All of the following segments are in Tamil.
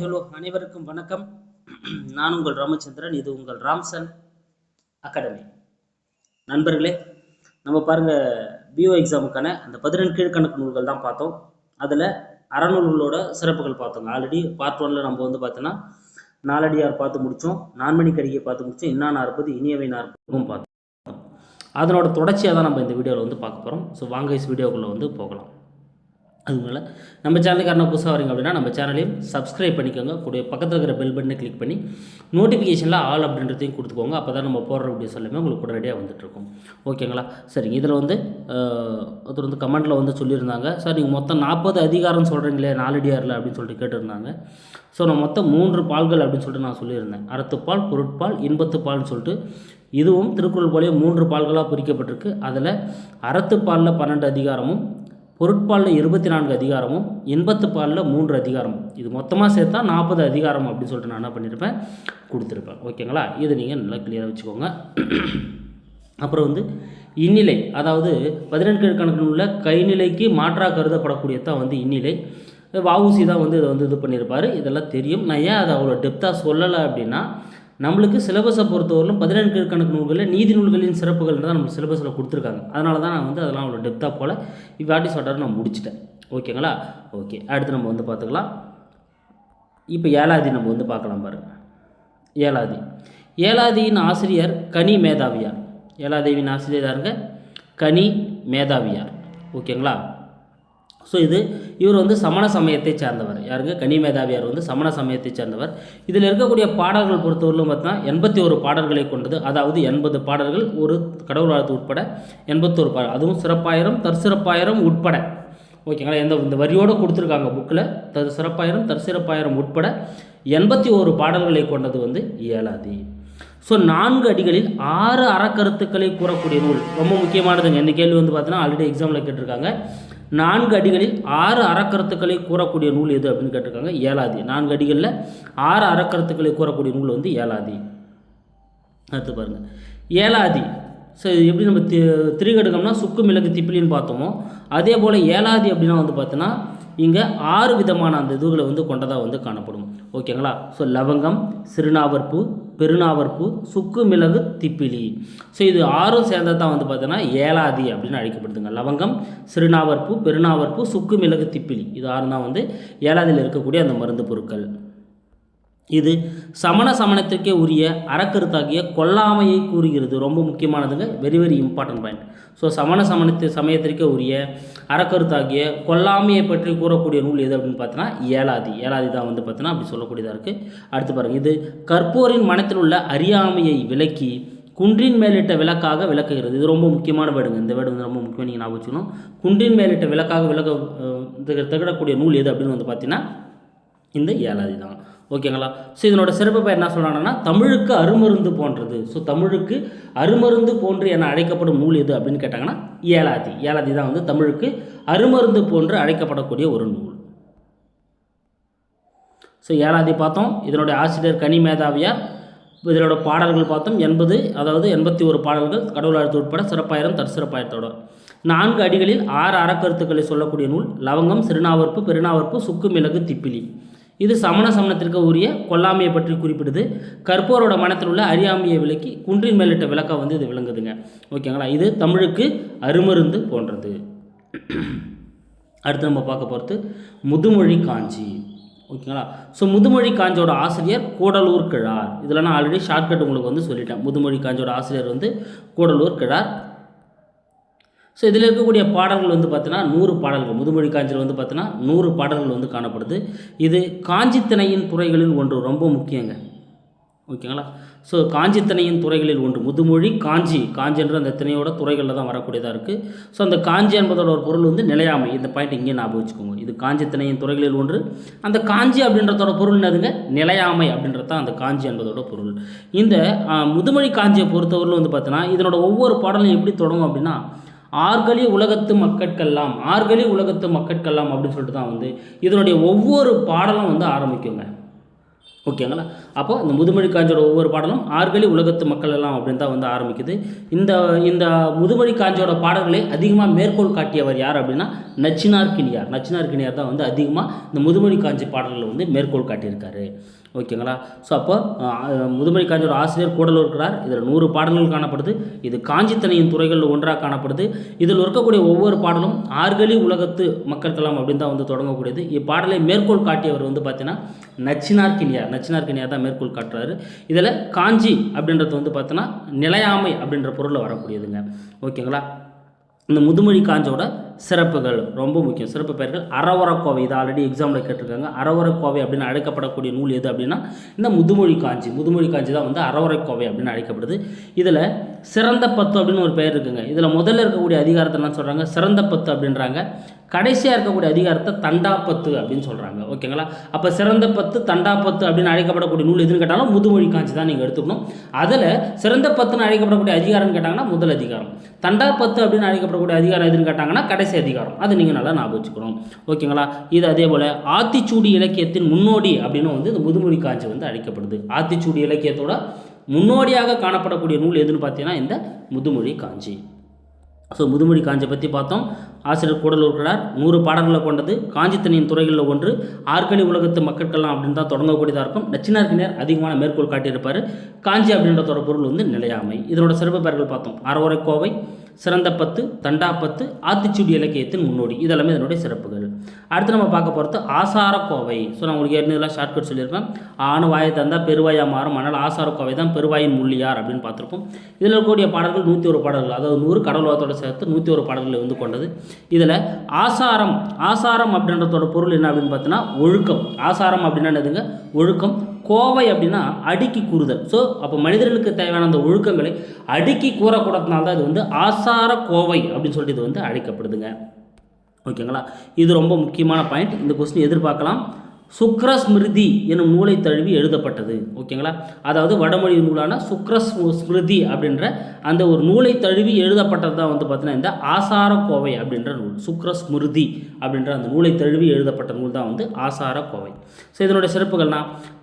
ஹலோ அனைவருக்கும் வணக்கம். நான் உங்கள் ராமச்சந்திரன் இது உங்கள் ராம்சன் அகாடமி. நண்பர்களே நம்ம பாருங்க பிஓ எக்ஸாமுக்கான அந்த பதினெண்டு கீழ்கணக்கு நூல்கள் தான் பார்த்தோம். அதில் அறநூல்களோட சிறப்புகள் பார்த்தோங்க. ஆல்ரெடி பார்ட் ஒன்ல நம்ம வந்து பார்த்தோன்னா நாலடியார் பார்த்து முடித்தோம் நான்மணி கடிகை பார்த்து முடித்தோம் இன்னா நாற்பது இனியவை நாற்பதுக்கும் பார்த்தோம். அதனோட தொடர்ச்சியாக தான் நம்ம இந்த வீடியோவில் வந்து பார்க்க போகிறோம் ஸோ வாங்க வீடியோக்குள்ளே வந்து போகலாம். அதுபோல் நம்ம சேனலுக்கு யாரும் புதுசாக வரீங்க அப்படின்னா நம்ம சேனலையும் சப்ஸ்கிரைப் பண்ணிக்கோங்க. கூடிய பக்கத்தில் இருக்கிற பெல் பட்டனை கிளிக் பண்ணி நோட்டிஃபிகேஷனில் ஆல் அப்படின்றதையும் கொடுத்துக்கோங்க. அப்போ தான் நம்ம போடுற வீடியோஸ் எல்லாமே உங்களுக்கு உடனடியாக வந்துட்டுருக்கும். ஓகேங்களா சரிங்க. இதில் வந்து ஒருத்தர் வந்து கமெண்ட்டில் வந்து சொல்லியிருந்தாங்க. சார் நீங்கள் மொத்தம் நாற்பது அதிகாரம் சொல்கிறீங்களே நாலடியாரில் அப்படின்னு சொல்லிட்டு கேட்டிருந்தாங்க. ஸோ நான் மொத்தம் மூன்று பால்கள் அப்படின்னு சொல்லிட்டு நான் சொல்லியிருந்தேன். அறத்துப்பால் பொருட்பால் இன்பத்துப்பால்னு சொல்லிட்டு இதுவும் திருக்குறள் போலே மூன்று பால்களாக பிரிக்கப்பட்டிருக்கு. அதில் அறத்துப்பாலில் பன்னெண்டு அதிகாரமும் பொருட்பாலில் இருபத்தி நான்கு அதிகாரமும் எண்பத்து பாலில் மூன்று அதிகாரமும் இது மொத்தமாக சேர்த்தா நாற்பது அதிகாரம் அப்படின்னு சொல்லிட்டு நான் என்ன பண்ணியிருப்பேன் கொடுத்துருப்பேன். ஓகேங்களா? இதை நீங்கள் நல்லா கிளியராக வச்சுக்கோங்க. அப்புறம் வந்து இந்நிலை. அதாவது பதினெட்டு கணக்கில் உள்ள கைநிலைக்கு மாற்றாக கருதப்படக்கூடியதான் வந்து இந்நிலை. வாவுசி தான் வந்து இதை வந்து இது பண்ணியிருப்பார் இதெல்லாம் தெரியும். நான் ஏன் அதை அவ்வளோ டெப்த்தாக சொல்லலை அப்படின்னா நம்மளுக்கு சிலபஸை பொறுத்தவரையிலும் பதினெண்டு கணக்கு நூல்களில் நீதி நூல்களின் சிறப்புகள் தான் நம்ம சிலபஸில் கொடுத்துருக்காங்க. அதனால தான் நான் வந்து அதெல்லாம் அவ்வளோ டெப்த்தாக போல் இவ்வாட்டி சொல்கிறாரு நான் முடிச்சிட்டேன். ஓகேங்களா? ஓகே. அடுத்து நம்ம வந்து பார்த்துக்கலாம். இப்போ ஏழாதி நம்ம வந்து பார்க்கலாம் பாருங்கள் ஏழாதி ஏழாதியின் ஆசிரியர் கனி மேதாவியார். ஏழாதேவியின் ஆசிரியர் யாருங்க? கனி மேதாவியார். ஓகேங்களா? ஸோ இது இவர் வந்து சமண சமயத்தை சேர்ந்தவர். யாருங்க கனிமேதாவியார் வந்து சமண சமயத்தை சேர்ந்தவர். இதில் இருக்கக்கூடிய பாடல்கள் பொறுத்தவரையிலும் பார்த்தா எண்பத்தி ஒரு பாடல்களை கொண்டது அதாவது எண்பது பாடல்கள் ஒரு கடவுள் வாழ்த்து உட்பட எண்பத்தோரு பாடல். அதுவும் சிறப்பாயிரம் தற்சிறப்பாயிரம் உட்பட. ஓகேங்களா? எந்த இந்த வரியோடு கொடுத்துருக்காங்க புக்கில் தரு சிறப்பாயிரம் தற்சிறப்பாயிரம் உட்பட எண்பத்தி ஒரு பாடல்களை கொண்டது வந்து இயலாதி ஸோ நான்கு அடிகளில் ஆறு அறக்கருத்துக்களை கூறக்கூடிய நூல். ரொம்ப முக்கியமானதுங்க. இந்த கேள்வி வந்து பார்த்தீங்கன்னா ஆல்ரெடி எக்ஸாமில் கேட்டிருக்காங்க. நான்கு அடிகளில் ஆறு அறக்கருத்துக்களை கூறக்கூடிய நூல் எது அப்படின்னு கேட்டிருக்காங்க? ஏலாதி நான்கு அடிகளில் ஆறு அறக்கருத்துக்களை கூறக்கூடிய நூல் வந்து ஏலாதி அடுத்து பாருங்கள் ஏலாதி ஸோ எப்படி நம்ம தி திரிகடுகம்னா சுக்கு மிளகு திப்பிலின்னு பார்த்தோமோ அதே போல் ஏலாதி அப்படின்னா வந்து பார்த்தோன்னா இங்கே ஆறு விதமான அந்த இதுகளை வந்து கொண்டதாக வந்து காணப்படும். ஓகேங்களா? ஸோ லவங்கம் சிறுநாவற்பூ பெருநாவற்பு சுக்கு மிளகு திப்பிலி. ஸோ இது ஆறும் சேர்ந்தது தான் வந்து பார்த்தோன்னா ஏலாதி அப்படின்னு அழைக்கப்படுதுங்க. லவங்கம் சிறுநாவற்பு பெருநாவற்பு சுக்கு மிளகு திப்பிலி. இது ஆறு தான் வந்து ஏலாதியில் இருக்கக்கூடிய அந்த மருந்து பொருட்கள். இது சமண சமணத்திற்கே உரிய அறக்கருத்தாகிய கொல்லாமையை கூறுகிறது. ரொம்ப முக்கியமானதுங்க very very important point so சமண சமணத்து சமயத்திற்கே உரிய அறக்கருத்தாகிய கொல்லாமையை பற்றி கூறக்கூடிய நூல் எது அப்படின்னு பார்த்தோன்னா ஏலாதி. ஏலாதி தான் வந்து பார்த்தீங்கன்னா அப்படி சொல்லக்கூடியதாக இருக்குது அடுத்து பாருங்கள் இது கற்போரின் மனத்தில் உள்ள அறியாமையை விலக்கி குன்றின் மேலிட்ட விளக்காக விளக்குகிறது. இது ரொம்ப முக்கியமான வேர்டுங்க. இந்த வேர்டு வந்து ரொம்ப முக்கியம் நீங்கள் ஞாபகம் வச்சுக்கணும். குன்றின் மேலிட்ட விளக்காக விளக்க திகழக்கூடிய நூல் எது அப்படின்னு வந்து பார்த்தீங்கன்னா இந்த ஏலாதி தான். ஓகேங்களா? ஸோ இதனோட சிறப்பு பெயர் என்ன சொல்கிறாங்கன்னா தமிழுக்கு அருமருந்து போன்றது. ஸோ தமிழுக்கு அருமருந்து போன்று என அழைக்கப்படும் நூல் எது அப்படின்னு கேட்டாங்கன்னா ஏலாதி. ஏலாதி தான் வந்து தமிழுக்கு அருமருந்து போன்று அழைக்கப்படக்கூடிய ஒரு நூல். ஸோ ஏலாதி பார்த்தோம். இதனுடைய ஆசிரியர் கனி மேதாவியார். இதனோட பாடல்கள் பார்த்தோம். எண்பது அதாவது எண்பத்தி ஒரு பாடல்கள் கடவுள் அழுத்து உட்பட சிறப்பாயிரம் தற்சிறப்பாயிரத்தோட. நான்கு அடிகளில் ஆறு அறக்கருத்துக்களை சொல்லக்கூடிய நூல் லவங்கம் சிறுநாவற்பு பெருநாவற்பு சுக்கு மிளகு திப்பிலி. இது சமண சமணத்திற்கு உரிய கொல்லாமையை பற்றி குறிப்பிடுது. கற்போரோட மனத்தில் உள்ள அறியாமையை விலக்கி குன்றின் மேலிட்ட விளக்கம் வந்து இது விளங்குதுங்க. ஓகேங்களா? இது தமிழுக்கு அருமருந்து போன்றது. அடுத்து நம்ம பார்க்க போகிறது முதுமொழி காஞ்சி. ஓகேங்களா? ஸோ முதுமொழி காஞ்சியோட ஆசிரியர் கூடலூர் கிழார். இதில் நான் ஆல்ரெடி ஷார்ட்கட் உங்களுக்கு வந்து சொல்லிட்டேன். முதுமொழி காஞ்சியோட ஆசிரியர் வந்து கூடலூர் கிழார். ஸோ இதில் இருக்கக்கூடிய பாடல்கள் வந்து பார்த்தீங்கன்னா நூறு பாடல்கள். முதுமொழி காஞ்சியில் வந்து பார்த்தீங்கன்னா நூறு பாடல்கள் வந்து காணப்படுது. இது காஞ்சித்தனையின் துறைகளில் ஒன்று ரொம்ப முக்கியங்க. ஓகேங்களா? ஸோ காஞ்சித்தனையின் துறைகளில் ஒன்று முதுமொழி காஞ்சி. காஞ்சி என்ற அந்த திணையோட துறைகளில் தான் வரக்கூடியதாக இருக்குது ஸோ அந்த காஞ்சி என்பதோட ஒரு பொருள் வந்து நிலையாமை. இந்த பாயிண்ட் இங்கே ஞாபகம் வச்சுக்கோங்க. இது காஞ்சித்தனையின் துறைகளில் ஒன்று. அந்த காஞ்சி அப்படின்றதோட பொருள் என்னதுங்க? நிலையாமை அப்படின்றது தான் அந்த காஞ்சி என்பதோட பொருள். இந்த முதுமொழி காஞ்சியை பொறுத்தவரையில் வந்து பார்த்தீங்கன்னா இதனோட ஒவ்வொரு பாடலும் எப்படி தொடங்கும் அப்படின்னா ஆர்கலி உலகத்து மக்கட்கெல்லாம் ஆர்கலி உலகத்து மக்கட்கெல்லாம் அப்படின்னு சொல்லிட்டு தான் வந்து இதனுடைய ஒவ்வொரு பாடலும் வந்து ஆரம்பிக்குங்க. ஓகேங்களா? அப்போ இந்த முதுமொழி காஞ்சோட ஒவ்வொரு பாடலும் ஆறுகளி உலகத்து மக்கள் எல்லாம் அப்படின்னு தான் வந்து ஆரம்பிக்குது. இந்த இந்த முதுமொழி காஞ்சோட பாடல்களை அதிகமாக மேற்கோள் காட்டியவர் யார் அப்படின்னா நச்சினார் கிணியார். நச்சினார் கிணியார் தான் வந்து அதிகமாக இந்த முதுமொழி காஞ்சி பாடல்களை வந்து மேற்கோள் காட்டியிருக்காரு. ஓகேங்களா? ஸோ அப்போ முதுமலை காஞ்சியோட ஆசிரியர் கூடலூர் இருக்கிறார். இதில் நூறு பாடல்கள் காணப்படுது. இது காஞ்சித்தனையின் துறைகளில் ஒன்றாக காணப்படுது. இதில் இருக்கக்கூடிய ஒவ்வொரு பாடலும் ஆர்கலி உலகத்து மக்களுக்கெல்லாம் அப்படின்னு தான் வந்து தொடங்கக்கூடியது. இப்பாடலை மேற்கோள் காட்டியவர் வந்து பார்த்தீங்கன்னா நச்சினார் கிணியார். நச்சினார் கிணியார் தான் மேற்கோள் காட்டுறாரு. இதில் காஞ்சி அப்படின்றது வந்து பார்த்தோன்னா நிலையாமை அப்படின்ற பொருளில் வரக்கூடியதுங்க. ஓகேங்களா? இந்த முதுமொழி காஞ்சோட சிறப்புகள் ரொம்ப முக்கியம். சிறப்பு பெயர்கள் அறவரக்கோவை இது ஆல்ரெடி எக்ஸாமில் கேட்டிருக்காங்க. அறவரக்கோவை அப்படின்னு அழைக்கப்படக்கூடிய நூல் எது அப்படின்னா இந்த முதுமொழி காஞ்சி. முதுமொழி காஞ்சி தான் வந்து அறவரக்கோவை அப்படின்னு அழைக்கப்படுது. இதில் சிறந்த பத்து அப்படின்னு ஒரு பெயர் இருக்குங்க. இதில் முதல்ல இருக்கக்கூடிய அதிகாரத்தை என்ன சொல்கிறாங்க சிறந்த பத்து அப்படின்றாங்க. கடைசியாக இருக்கக்கூடிய அதிகாரத்தை தண்டாப்பத்து அப்படின்னு சொல்கிறாங்க ஓகேங்களா அப்போ சிறந்த பத்து தண்டாப்பத்து அப்படின்னு அழைக்கப்படக்கூடிய நூல் எதுன்னு கேட்டாலும் முதுமொழி காஞ்சி தான் நீங்கள் எடுத்துக்கணும். அதில் சிறந்த பத்துன்னு அழைக்கப்படக்கூடிய அதிகாரம்னு கேட்டாங்கன்னா முதல் அதிகாரம். தண்டாப்பத்து அப்படின்னு அழைக்கப்படக்கூடிய அதிகாரம் எதுன்னு கேட்டாங்கன்னா கடைசி அதிகாரம். அது நீங்கள் நல்லா ஞாபகம் வச்சுக்கணும். ஓகேங்களா? இது அதே போல் ஆத்திச்சூடி இலக்கியத்தின் முன்னோடி அப்படின்னு வந்து இந்த முதுமொழி காஞ்சி வந்து அழைக்கப்படுது. ஆத்திச்சூடி இலக்கியத்தோட முன்னோடியாக காணப்படக்கூடிய நூல் எதுன்னு பார்த்தீங்கன்னா இந்த முதுமொழி காஞ்சி. ஸோ முதுமொழி காஞ்சி பற்றி பார்த்தோம். ஆசிரியர் கூடலூர் நூறு பாடல்களை கொண்டது காஞ்சித்தனியின் துறைகளில் ஒன்று ஆற்கனி உலகத்து மக்கட்கள்லாம் அப்படின்னு தான் தொடங்கக்கூடியதாக இருக்கும். நச்சினார்கினர் அதிகமான மேற்கோள் காட்டியிருப்பார். காஞ்சி அப்படின்றதோட பொருள் வந்து நிலையாமை. இதனோட சிறப்பு பெயர்கள் பார்த்தோம். அறவுரை கோவை சிறந்த பத்து தண்டாப்பத்து ஆத்திச்சூடி இலக்கியத்தின் முன்னோடி. இதெல்லாமே இதனுடைய சிறப்புகள். அடுத்து நம்ம பார்க்க போகிறது ஆசாரக்கோவை. ஸோ நான் உங்களுக்கு ஏற்கனவே ஷார்ட்கட் சொல்லியிருப்பேன். ஆணு வாயை தந்தால் பெருவாயா மாறும். அதனால் ஆசாரக்கோவை தான் பெருவாயின் முள்ளியார் அப்படின்னு பார்த்துருப்போம். இதில் இருக்கக்கூடிய பாடல்கள் நூற்றி ஒரு பாடல்கள். அதாவது நூறு கடவுளத்தோட சேர்த்து நூற்றி ஒரு பாடல்களை வந்து கொண்டது. இதில் ஆசாரம் ஆசாரம் அப்படின்றதோட பொருள் என்ன அப்படின்னு பார்த்தீங்கன்னா ஒழுக்கம். ஆசாரம் அப்படின்னா என்னதுங்க? ஒழுக்கம். கோவை அப்படின்னா அடுக்கி கூறுதல். ஸோ அப்போ மனிதர்களுக்கு தேவையான அந்த ஒழுக்கங்களை அடுக்கி கூறக்கூடாதுனால தான் இது வந்து ஆசார கோவை அப்படின்னு சொல்லிட்டு இது வந்து அழைக்கப்படுதுங்க. ஓகேங்களா? இது ரொம்ப முக்கியமான பாயிண்ட் இந்த கொஸ்டின் எதிர்பார்க்கலாம். சுக்ர ஸ்மிருதி எனும் நூலை தழுவி எழுதப்பட்டது. ஓகேங்களா? அதாவது வடமொழி நூலான சுக்ரஸ் ஸ்மிருதி அப்படின்ற அந்த ஒரு நூலை தழுவி எழுதப்பட்டது தான் வந்து பார்த்தீங்கன்னா இந்த ஆசாரக்கோவை அப்படின்ற நூல். சுக்ரஸ்மிருதி அப்படின்ற அந்த நூலை தழுவி எழுதப்பட்ட நூல் தான் வந்து ஆசாரக்கோவை. ஸோ இதனுடைய சிறப்புகள்னா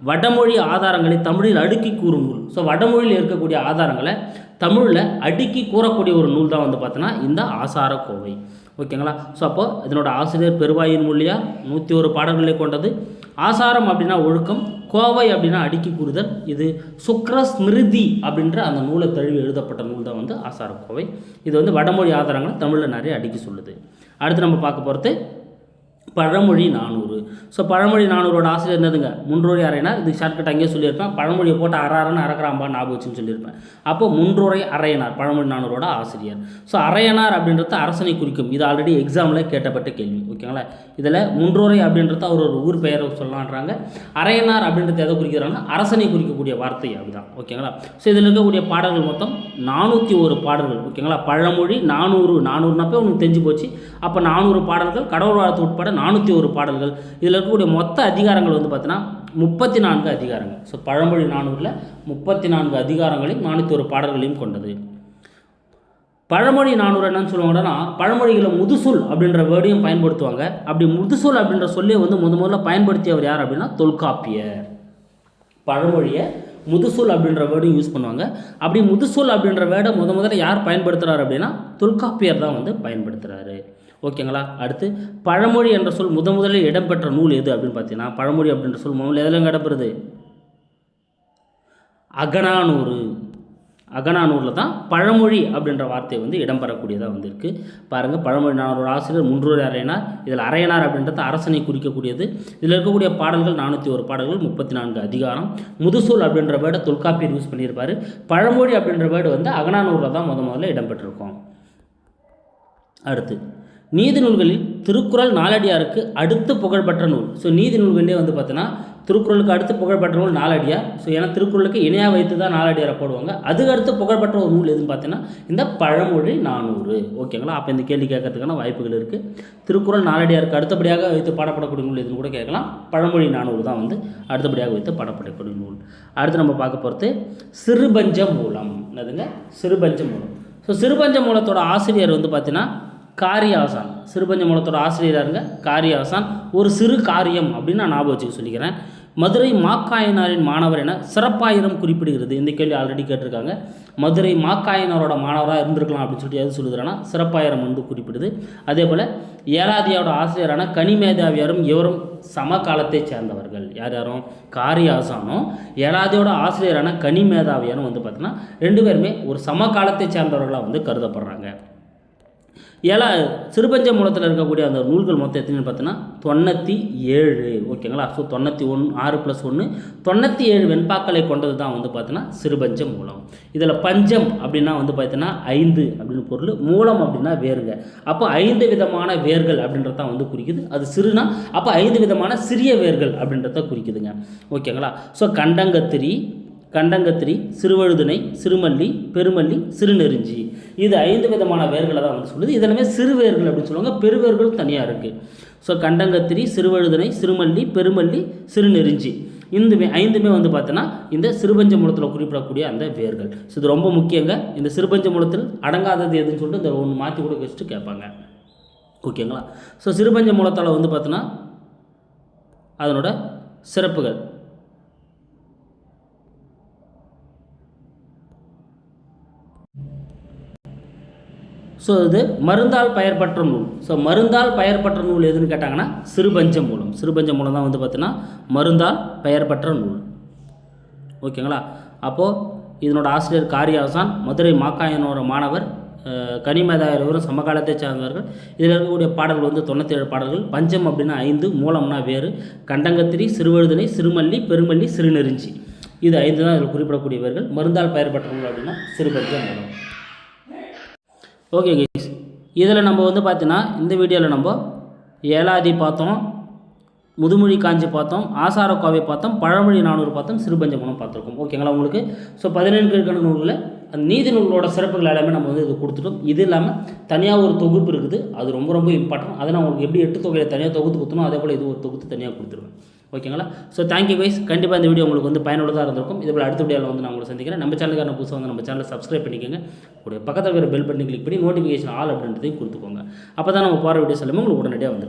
வடமொழி ஆதாரங்களை தமிழில் அடுக்கி கூறும் நூல். ஸோ வடமொழியில் இருக்கக்கூடிய ஆதாரங்களை தமிழில் அடுக்கி கூறக்கூடிய ஒரு நூல் தான் வந்து பார்த்தீங்கன்னா இந்த ஆசாரக்கோவை. ஓகேங்களா? ஸோ அப்போ இதனோட ஆசிரியர் பெருவாயின் மொழியாக நூற்றி ஒரு பாடல்களை கொண்டது. ஆசாரம் அப்படின்னா ஒழுக்கம் கோவை அப்படின்னா அடுக்கி கூறுதல் இது சுக்ர ஸ்மிருதி அப்படின்ற அந்த நூலை தழுவி எழுதப்பட்ட நூல் தான் வந்து ஆசார கோவை. இது வந்து வடமொழி ஆதாரங்களை தமிழில் நிறைய அடுக்கி சொல்லுது. அடுத்து நம்ம பார்க்க போகிறது பழமொழி நானூறு. ஸோ பழமொழி நானூறோட ஆசிரியர் என்னதுங்க? முன்றுரை அறைனா இது ஷார்ட்கட் அங்கேயே சொல்லியிருப்பேன். பழமொழியை போட்டு அறாரன்னு அறக்கிறாம்பா ஞாபகம் வச்சுன்னு சொல்லியிருப்பேன். அப்போ முன்றோரை அறையனார் பழமொழி நானூறோட ஆசிரியர். ஸோ அறையனார் அப்படின்றது அரசனை குறிக்கும். இது ஆல்ரெடி எக்ஸாமில் கேட்டப்பட்ட கேள்வி. ஓகேங்களா இதில் முன்றோரை அப்படின்றது அவர் ஒரு ஊர் பெயரை சொல்லலான்றாங்க. அறையனார் அப்படின்றது எதை குறிக்கிறாங்கன்னா அரசனை குறிக்கக்கூடிய வார்த்தை அப்படிதான் ஓகேங்களா ஸோ இதில் இருக்கக்கூடிய பாடல்கள் மொத்தம் நானூற்றி ஒரு பாடல்கள். ஓகேங்களா பழமொழி நானூறு நானூறுனாப்பே உனக்கு தெரிஞ்சு போச்சு. அப்போ நானூறு பாடல்கள் கடவுள் வாழ்த்து உட்பட நானூற்றி ஒரு பாடல்கள். இதில் இருக்கக்கூடிய மொத்த அதிகாரங்கள் வந்து பார்த்தீங்கன்னா முப்பத்தி நான்கு அதிகாரங்கள். ஸோ பழமொழி நானூறில் முப்பத்தி நான்கு அதிகாரங்களையும் நானூற்றி ஒரு பாடல்களையும் கொண்டது. பழமொழி நானூறு என்னன்னு சொல்லுவாங்கன்னா பழமொழியில் முதுசொல் அப்படின்ற வேர்டையும் பயன்படுத்துவாங்க. அப்படி முதுசொல் அப்படின்ற சொல்லியை வந்து முத முதல்ல பயன்படுத்தியவர் யார் அப்படின்னா தொல்காப்பியர். பழமொழியை முதுசொல் அப்படின்ற வேர்டையும் யூஸ் பண்ணுவாங்க. அப்படி முதுசொல் அப்படின்ற வேர்டை முத முதல்ல யார் பயன்படுத்துகிறார் அப்படின்னா தொல்காப்பியர் தான் வந்து பயன்படுத்துகிறாரு ஓகேங்களா? அடுத்து பழமொழி என்ற சொல் முத முதலில் இடம்பெற்ற நூல் எது அப்படின்னு பார்த்தீங்கன்னா பழமொழி அப்படின்ற சொல் முதல்ல எதில் இடம்பெறுது? அகனானூறு அகனானூரில் தான் பழமொழி அப்படின்ற வார்த்தை வந்து இடம்பெறக்கூடியதாக வந்திருக்கு. பாருங்கள் பழமொழி நானூறு ஆசிரியர் முன்றூர் அரையனார் இதில் அரையனார் அப்படின்றது அரசனை குறிக்கக்கூடியது. இதில் இருக்கக்கூடிய பாடல்கள் நானூற்றி ஒரு பாடல்கள் முப்பத்தி நான்கு அதிகாரம். முதுசூல் அப்படின்ற வேர்டை தொல்காப்பியர் யூஸ் பண்ணியிருப்பார். பழமொழி அப்படின்ற வேர்டு வந்து அகனானூரில் தான் முத முதல்ல இடம்பெற்றிருக்கோம். அடுத்து நீதி நூல்களில் திருக்குறள் நாலடியாருக்கு அடுத்து புகழ்பெற்ற நூல். ஸோ நீதி நூல்களே வந்து பார்த்தீங்கன்னா திருக்குறளுக்கு அடுத்து புகழ்பெற்ற நூல் நாலடியார் ஸோ ஏன்னா திருக்குறளுக்கு இணையாக வைத்து தான் நாலடியாரை போடுவாங்க. அதுக்கு அடுத்து புகழ்பெற்ற ஒரு நூல் எதுன்னு பார்த்தீங்கன்னா இந்த பழமொழி நானூறு. ஓகேங்களா அப்போ இந்த கேள்வி கேட்கறதுக்கான வாய்ப்புகள் இருக்குது திருக்குறள் நாலடியாருக்கு அடுத்தபடியாக வைத்து பாடப்படக்கூடிய நூல் எதுன்னு கூட கேட்கலாம். பழமொழி நானூறு தான் வந்து அடுத்தபடியாக வைத்து பாடப்படக்கூடிய நூல். அடுத்து நம்ம பார்க்க போகிறது சிறுபஞ்ச மூலம். என்னதுங்க? சிறுபஞ்ச மூலம். ஸோ சிறுபஞ்ச மூலத்தோட ஆசிரியர் வந்து பார்த்தீங்கன்னா காரியாசான். சிறுபஞ்ச மூலத்தோட ஆசிரியராக காரியாசான். ஒரு சிறு காரியம் அப்படின்னு நான் ஞாபகம் வச்சுக்க சொல்லிக்கிறேன். மதுரை மாக்காயனாரின் மாணவர் என சிறப்பாயிரம் குறிப்பிடுகிறது. இந்த கேள்வி ஆல்ரெடி கேட்டிருக்காங்க. மதுரை மாக்காயனாரோட மாணவராக இருந்திருக்கலாம் அப்படின்னு சொல்லிட்டு எது சொல்லுதுன்னா சிறப்பாயிரம் வந்து குறிப்பிடுது. அதே போல் ஏலாதியாவோட ஆசிரியரான கனிமேதாவியாரும் இவரும் சமகாலத்தை சேர்ந்தவர்கள். யார் யாரும்? காரியாசானும். ஏலாதியோட ஆசிரியரான கனிமேதாவியாரும் வந்து பார்த்தீங்கன்னா ரெண்டு பேருமே ஒரு சமகாலத்தை சேர்ந்தவர்களாக வந்து கருதப்படுறாங்க. ஏழா சிறுபஞ்ச மூலத்தில் இருக்கக்கூடிய அந்த நூல்கள் மொத்தம் எத்தனைன்னு பார்த்தோன்னா தொண்ணூற்றி ஏழு. ஓகேங்களா ஸோ தொண்ணூற்றி ஒன்று ஆறு ப்ளஸ் ஒன்று தொண்ணூற்றி ஏழு வெண்பாக்களை கொண்டது தான் வந்து பார்த்தீங்கன்னா சிறுபஞ்ச மூலம் இதில் பஞ்சம் அப்படின்னா வந்து பார்த்தீங்கன்னா ஐந்து அப்படின்னு பொருள். மூலம் அப்படின்னா வேருங்க அப்போ ஐந்து விதமான வேர்கள் அப்படின்றது தான் வந்து குறிக்குது. அது சிறுனா அப்போ ஐந்து விதமான சிறிய வேர்கள் அப்படின்றத குறிக்குதுங்க. ஓகேங்களா ஸோ கண்டங்கத்திரி கண்டங்கத்திரி சிறுவழுதுனை சிறுமல்லி பெருமல்லி சிறுநெருஞ்சி. இது ஐந்து விதமான வேர்களை தான் வந்து சொல்லுது. இதெல்லாமே சிறுவேர்கள் அப்படின்னு சொல்லுவாங்க. பெருவேர்களும் தனியாக இருக்குது ஸோ கண்டங்கத்திரி சிறுவழுதுனை சிறுமல்லி பெருமல்லி சிறுநெருஞ்சி. இந்த ஐந்துமே வந்து பார்த்தோன்னா இந்த சிறுபஞ்ச மூலத்தில் குறிப்பிடக்கூடிய அந்த வேர்கள். ஸோ இது ரொம்ப முக்கியங்க. இந்த சிறுபஞ்ச மூலத்தில் அடங்காதது எதுன்னு சொல்லிட்டு இந்த ஒன்று மாற்றி கூட வச்சுட்டு கேட்பாங்க. ஓகேங்களா? ஸோ சிறுபஞ்ச மூலத்தால் வந்து பார்த்தோன்னா அதனோட சிறப்புகள். ஸோ இது மருந்தால் பெயர்பற்ற நூல். ஸோ மருந்தால் பெயர்பற்ற நூல் எதுன்னு கேட்டாங்கன்னா சிறுபஞ்ச மூலம். சிறுபஞ்ச மூலம் தான் வந்து பார்த்தீங்கன்னா மருந்தால் பெயர்பற்ற நூல். ஓகேங்களா? அப்போது இதனோட ஆசிரியர் காரியாசான் மதுரை மாக்காயனோட மாணவர் அஹ், சமகாலத்தை சார்ந்தவர்கள். இதில் இருக்கக்கூடிய பாடல்கள் வந்து தொண்ணூற்றி ஏழு பாடல்கள். பஞ்சம் அப்படின்னா ஐந்து மூலம்னா வேறு. கண்டங்கத்திரி சிறுவழுதனை சிறுமல்லி பெருமல்லி சிறுநெருஞ்சி இது ஐந்து தான் இதில் குறிப்பிடக்கூடியவர்கள். மருந்தால் பெயர் பெற்றவர்கள் அப்படின்னா சிறுபஞ்சம் மூலம். ஓகே கைஸ் இதில் நம்ம வந்து பார்த்தீங்கன்னா இந்த வீடியோவில் நம்ம ஏலாதி பார்த்தோம் முதுமொழி காஞ்சி பார்த்தோம் ஆசார கோவை பார்த்தோம் பழமொழி நானூறு பார்த்தோம் சிறுபஞ்ச பார்த்துருக்கோம். ஓகேங்களா உங்களுக்கு? ஸோ பதினெண்டு கீழ்கணக்கு நூலில் அந்த நீதி நூலோட சிறப்புகள் எல்லாமே நம்ம வந்து இது கொடுத்துட்டோம். இது இல்லாமல் தனியாக ஒரு தொகுப்பு இருக்குது. அது ரொம்ப ரொம்ப இம்பார்ட்டன்ட் அதை நான் உங்களுக்கு எப்படி எட்டு தொகையில் தனியாக தொகுத்து கொடுத்தனோ அதே போல் இது ஒரு தொகுத்து தனியாக கொடுத்துருவேன். ஓகேங்களா? ஸோ தேங்க்யூ கைஸ் கண்டிப்பாக இந்த வீடியோ உங்களுக்கு வந்து பயனுள்ளதாக இருந்திருக்கும். இதே போல் அடுத்த வீடியோவில் வந்து நான் உங்களை சந்திக்கிறேன். நம்ம சேனலுக்கான புதுசாக வந்து நம்ம சேனலை சப்ஸ்கிரைப் பண்ணிக்கோங்க. கூட பக்கத்தில் இருக்கிற பெல் பட்டன் கிளிக் பண்ணி நோட்டிஃபிகேஷன் ஆல் அப்படின்றதையும் கொடுத்துக்கோங்க. அப்போ தான் நம்ம போகிற வீடியோஸ் எல்லாமே உங்களுக்கு உடனடியாக வந்துட்டு